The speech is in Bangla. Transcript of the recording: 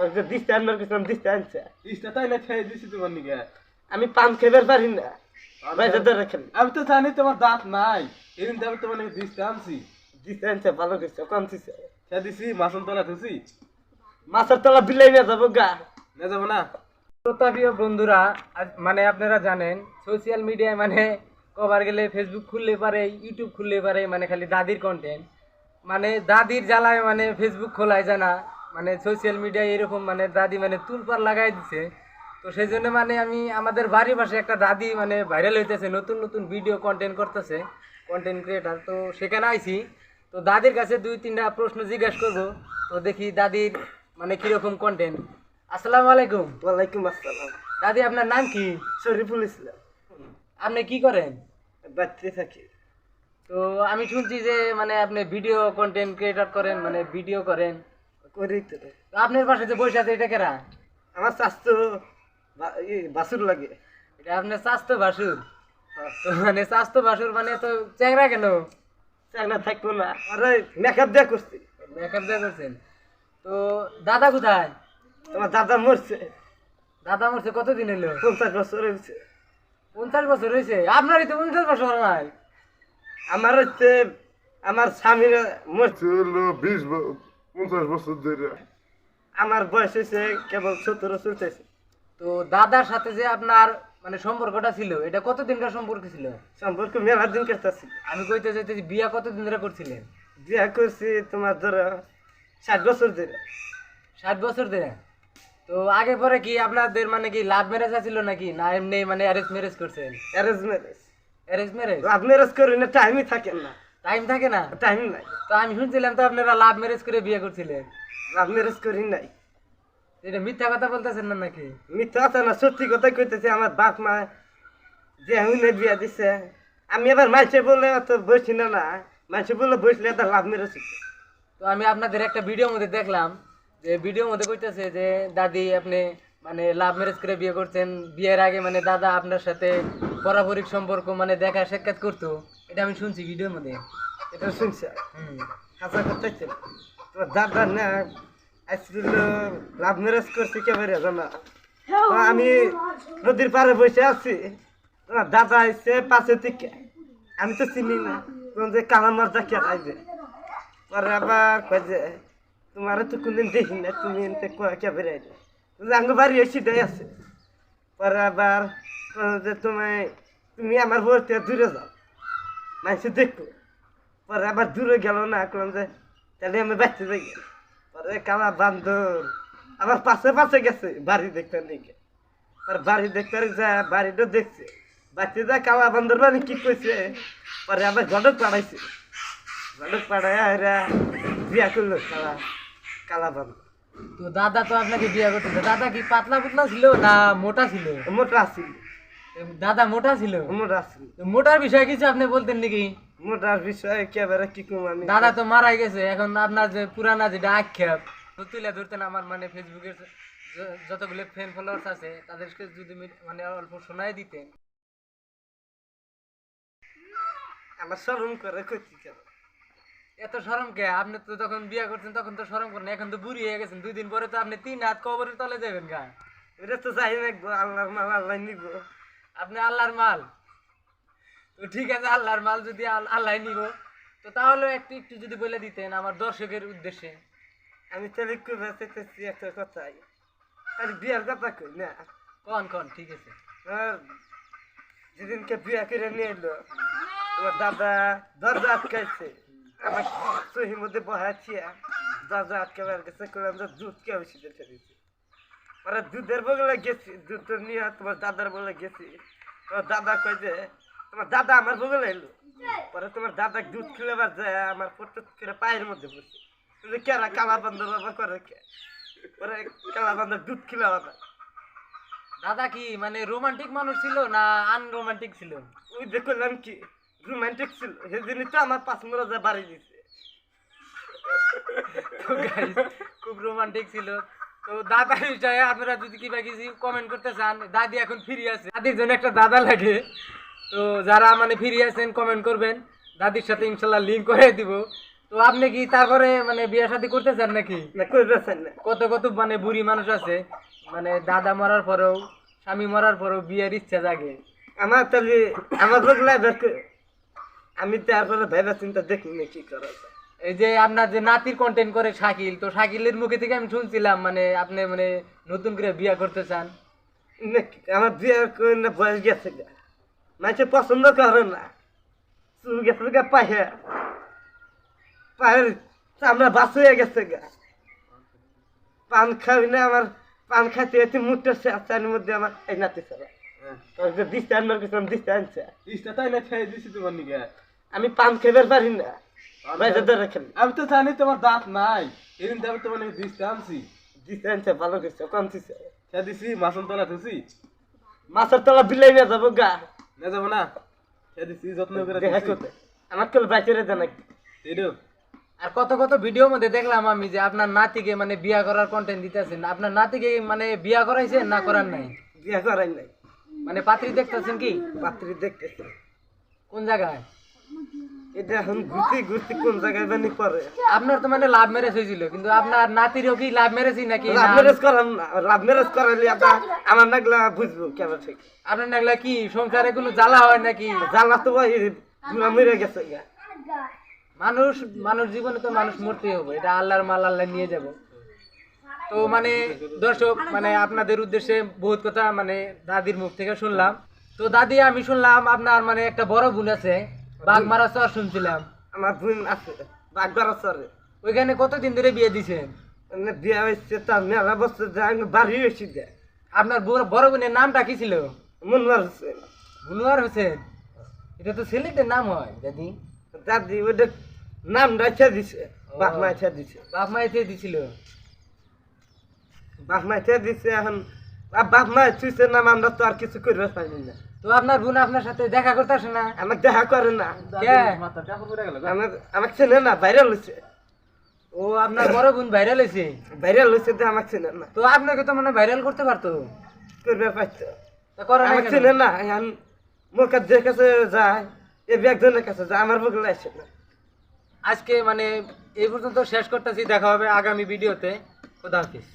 তোর যে দিস্তে আনবার গেছিলাম দিস্তে আনছে। ইস্তা তাই না খেয়ে দিছি তোমার নিকে আমি পান খেবার পারি না। আমি তো জানি তোমার দাঁত নাই। এদিন তো আমি তোমার নিকে দিস্তা আনছি। দিস্তে আনছে ভালো করছে কম দিছে খেয়ে দিছি মাসন তলা থুছি মাছের তলা বিলাই নিয়ে যাব গা। না যাব না? শ্রোতাপ্রিয় বন্ধুরা মানে আপনারা জানেন সোশ্যাল মিডিয়ায় মানে কবার গেলে ফেসবুক খুললে পারে ইউটিউব খুললে পারে মানে খালি দাদির কন্টেন্ট মানে দাদির জ্বালায় মানে ফেসবুক খোলায় জানা মানে সোশ্যাল মিডিয়ায় এরকম মানে দাদি মানে তুলপার লাগাই দিছে। তো সেই জন্য মানে আমি আমাদের বাড়ির পাশে একটা দাদি মানে ভাইরাল হইতেছে নতুন নতুন ভিডিও কন্টেন্ট করতেছে কন্টেন্ট ক্রিয়েটার তো সেখানে আইছি। তো দাদির কাছে দুই তিনটা প্রশ্ন জিজ্ঞাসা করব। তো দেখি দাদির মানে কীরকম কন্টেন্ট আসসালামু আলাইকুম। ওয়ালাইকুম আসসালাম। দাদি আপনার নাম কি? শরীফুল ইসলাম। আপনি কি করেন? বাচ্চা থাকি। তো আমি শুনছি যে মানে আপনি ভিডিও কন্টেন্ট ক্রিয়েটর করেন মানে ভিডিও করেন। করি তো। তো আপনার পাশে যে বসে আছে এটা কেরা? আমার স্বাস্থ্য ই, বাসুর লাগে। এটা আপনার স্বাস্থ্য বাসুর? তো মানে স্বাস্থ্য বাসুর মানে তো চ্যাংরা কেন? চাকনা থাকব না। আরে মেকআপ দিয়ে করছি। মেকআপ দিয়ে করছেন। তো দাদা কোথায়? তোমার দাদা মরছে। দাদা মরছে কতদিন হলো? পঞ্চাশ বছর হয়েছে। পঞ্চাশ বছর হয়েছে? আপনারই তো পঞ্চাশ বছর নাই। আমার হচ্ছে আমার স্বামীর মরছে। বিশ ব- পঞ্চাশ বছর ধরে আমার বয়স হয়েছে কেবল সতেরো চলতেছে। তো দাদার সাথে যে আপনার মানে সম্পর্কটা ছিল এটা কতদিনকার সম্পর্ক ছিল? সম্পর্ক মেলা দিন কাটতেছি। আমি কইতে চাইতেছি বিয়া কতদিন ধরে করছিলেন? বিয়া করছি তোমার ধরো ষাট বছর ধরে। ষাট বছর ধরে? তো আগে পরে কি আপনাদের মানে কি লাভ ম্যারেজ আছিল নাকি? না এমনি মানে অ্যারেঞ্জ ম্যারেজ করছেন? Arrange marriage arrange marriage love marriage করি না টাইমই থাকেন না। টাইম থাকে না। টাইম নাই। তো আমি শুনছিলাম তো আপনারা লাভ ম্যারেজ করে বিয়ে করছিলেন। লাভ ম্যারেজ করি নাই। এটা মিথ্যা কথা বলতেছেন না নাকি? মিথ্যা কথা না সত্যি কথা কইতেছে আমার বাপ মা যে হুনে বিয়া দিছে। আমি এবার মাইছে বলে অত বসি না না। মাইছে বলে বসলে তো লাভ ম্যারেজ তো আমি আপনাদের একটা ভিডিওর মধ্যে দেখলাম যে ভিডিওর মধ্যে কইতেছে যে দাদি আপনি মানে লাভ ম্যারেজ করে বিয়ে করছেন। বিয়ের আগে মানে দাদা আপনার সাথে পারিবারিক সম্পর্ক মানে দেখা সাক্ষাৎ করতো। এটা আমি শুনছি ভিডিওর মধ্যে। এটা শুনছে। হুম। হাসা করতেছে তোমার দাদা না আসছিল লাভ ম্যারেজ করছে কেবারে জানা? তো আমি নদীর পাড়ে বসে আছি। তোমার দাদা এসে পাশে থেকে আমি তো চিনি না। কোন যে কালামার দেখে আইবে পরে আবার কয় যে তোমার তো কোনদিন দেখি না তুমি এনতে কেবারে আইবে? আঙ্গ বাড়ি এসে দেয় আছে। পরে আবার যে তুমি তুমি আমার বলতে দূরে যাও। মানুষ দেখো। পরে আবার দূরে গেল না করলাম যে তাহলে আমি বাঁচতে যাই পরে কালা বান্দর। আবার পাশে পাশে গেছে বাড়ি দেখতে নাকি। পরে বাড়ি দেখতে যা বাড়িটা দেখছে। বাচ্চা যা কালা বান্দর মানে কি কইছে? পরে আবার গডক পাড়াইছে। গডক পাড়ায় এরা বিয়া করল কালা কালা বান্দর। তো দাদা তো আপনাকে বিয়ে করতেছে দাদা কি পাতলা পাতলা ছিল না মোটা ছিল? মোটা আসিল দাদা মোটা ছিল। মোটা তো মোটার বিষয়ে কিছু আপনি বলতেন নাকি? মোটার বিষয়ে কেবারে কি কম আমি? দাদা তো মারাই গেছে এখন আপনার যে পুরানা যেটা আক্ষেপ তো তুলে ধরতেন আমার মানে ফেসবুকের যতগুলো ফ্যান ফলোয়ার্স আছে তাদেরকে যদি মানে অল্প শোনায় দিতেন। আমার স্মরণ করে কইছি কেন এত শরম কে? আপনি তো যখন বিয়ে করছেন তখন তো সরম করেন এখন তো বুড়ি হয়ে গেছেন। দুই দিন পরে তো আপনি তিন হাত কবরের তলে যাবেন গা। এটা তো চাই দেখব আল্লাহর মাল আল্লাহ নিব। আপনি আল্লাহর মাল। তো ঠিক আছে আল্লাহর মাল যদি আল- আল্লাহ নিব। তো তাহলে একটু একটু যদি বলে দিতেন আমার দর্শকের উদ্দেশ্যে। আমি তাহলে চাইতেছি একটা কথাই। তাহলে বিয়ার কথা কই না? কন কন ঠিক আছে। যেদিনকে বিয়া করে নিয়ে এলো তোমার দাদা দরজা আটকাইছে। আমার সহির মধ্যে বহাচ্ছি দরজা আটকাবার গেছে করলাম দুধ কে বেশি দেখে পরে দুধের বগলে গেছি দুধ নিয়ে তোমার দাদার বলে গেছি। তোমার দাদা কয় যে তোমার দাদা আমার বগলে এলো। পরে তোমার দাদা দুধ খেলেবার যায় আমার পট্ট করে পায়ের মধ্যে বসে কিন্তু কেরা কালা বান্দর বাবা করে কে? পরে কালা বান্দর দুধ খেলে আবার দাদা কি মানে রোমান্টিক মানুষ ছিল না আনরোমান্টিক ছিল? ওই দেখলাম কি রোমান্টিক ছিল। সেদিনই তো আমার পাঁচ মরা বাড়ি দিছে। খুব রোমান্টিক ছিল। তো দাদা বিষয়ে আপনারা যদি কিবা কিছু কমেন্ট করতে চান দাদি এখন ফ্রি আছে। দাদির জন্য একটা দাদা লাগে। তো যারা মানে ফ্রি আছেন কমেন্ট করবেন। দাদির সাথে ইনশাল্লাহ লিঙ্ক করে দিব। তো আপনি কি তারপরে মানে বিয়ে শাদী করতে চান নাকি? কত কত মানে বুড়ি মানুষ আছে। মানে দাদা মরার পরেও স্বামী মরার পরেও বিয়ের ইচ্ছা জাগে। আমার তাহলে আমার আমি তারপরে ভাইবা চিন্তা দেখি না কি করা যায়। এই যে আপনার যে নাতির কন্টেন্ট করে শাকিল তো শাকিলের মুখে থেকে আমি শুনছিলাম মানে আপনি মানে নতুন করে বিয়ে করতে চান। নাকি? আমার বিয়ে করে না বয়স গেছে গা। মানুষে পছন্দ করে না। চুল গেছে গা পায়ে। পায়ের চামড়া বাস হয়ে গেছে গা। পান খাবি না আমার পান খাইতে এতে মুখটা চার মধ্যে আমার এই নাতি ছাড়া দিস্তে আনবার গেছিলাম দিস্তে আনছে দিসটা তাই না খেয়ে দিছি তোমার নিকে আমি পান খেবার পারি না। আমি তো জানি তোমার দাঁত নাই। এদিন তো আমি তোমার নিকে আনছি আনছে ভালো গেছে কম দিছে? দিছি তলা থুছি মাছের তলা বিলাই না যাব গা। না যাব না? খেয়ে দিছি? যত্ন করে দেখা করতে। আমার কেউ এটাও আর কত কত ভিডিওর মধ্যে দেখলাম আমি যে আপনার নাতিকে মানে বিয়া করার কন্টেন্ট দিতেছেন আপনার নাতিকে মানে বিয়া করাইছেন না করার নাই? বিয়া করাই নাই। মানে পাত্রী দেখতেছেন কি? পাত্রী দেখতেছে। কোন জায়গায়? এটা এখন ঘুরতে ঘুরতে কোন জায়গায় আপনার তো মানে লাভ ম্যারেজ হয়েছিল কিন্তু আপনার নাতিরও কি লাভ ম্যারেজই নাকি? লাভ ম্যারেজ করাম লাভ ম্যারেজ করাইলে আপনার আমার নাগলা বুঝব কেমন ঠিক। আপনার নাগলা কি সংসারে কোনো জ্বালা হয় নাকি? জানলা তো ভাই মরে গেছে মানুষ মানুষ জীবনে তো মানুষ মরতেই হবে এটা আল্লাহর মাল আল্লাহ নিয়ে যাব। তো মানে দর্শক মানে আপনাদের উদ্দেশ্যে বহুত কথা মানে দাদির মুখ থেকে শুনলাম। তো দাদি আমি শুনলাম আপনার মানে একটা বড় বোন আছে বাঘমারা চর শুনছিলাম। আমার বোন আছে বাগবার সরে ওইখানে কতদিন ধরে বিয়ে দিছেন? মানে বিয়ে হয়েছে তার মেলা বছর যায় বাড়ি হয়েছি আপনার বড় বড় বোনের নামটা কি ছিল? মনবার হোসেন। বুনুয়ার হোসেন? এটা তো ছেলেদের নাম হয় দাদি। দাদি ওটা নাম রাখা দিছে বাপ মা ছা দিছে। বাপ মা এতে দিছিল। বাপ মা ছা দিছে এখন বাপ মা ছুঁছে নাম আমরা তো আর কিছু করবে পারি না। তো আপনার বোন আপনার সাথে দেখা করতে আসে না? আমাকে দেখা করে না। আমাকে চেনে না ভাইরাল হয়েছে ও আপনার বড় বোন ভাইরাল হয়েছে ভাইরাল হয়েছে তো আমাকে চেনে না। তো আপনাকে তো মানে ভাইরাল করতে পারতো। করবে পারতো তা করে নাই আমাকে চেনে না এখন মোর কাছে কাছে যায় এ একজনের কাছে যায় আমার বগলে আসে না। আজকে মানে এই পর্যন্ত শেষ করতেছি দেখা হবে আগামী ভিডিওতে। খোদা হাফিজ।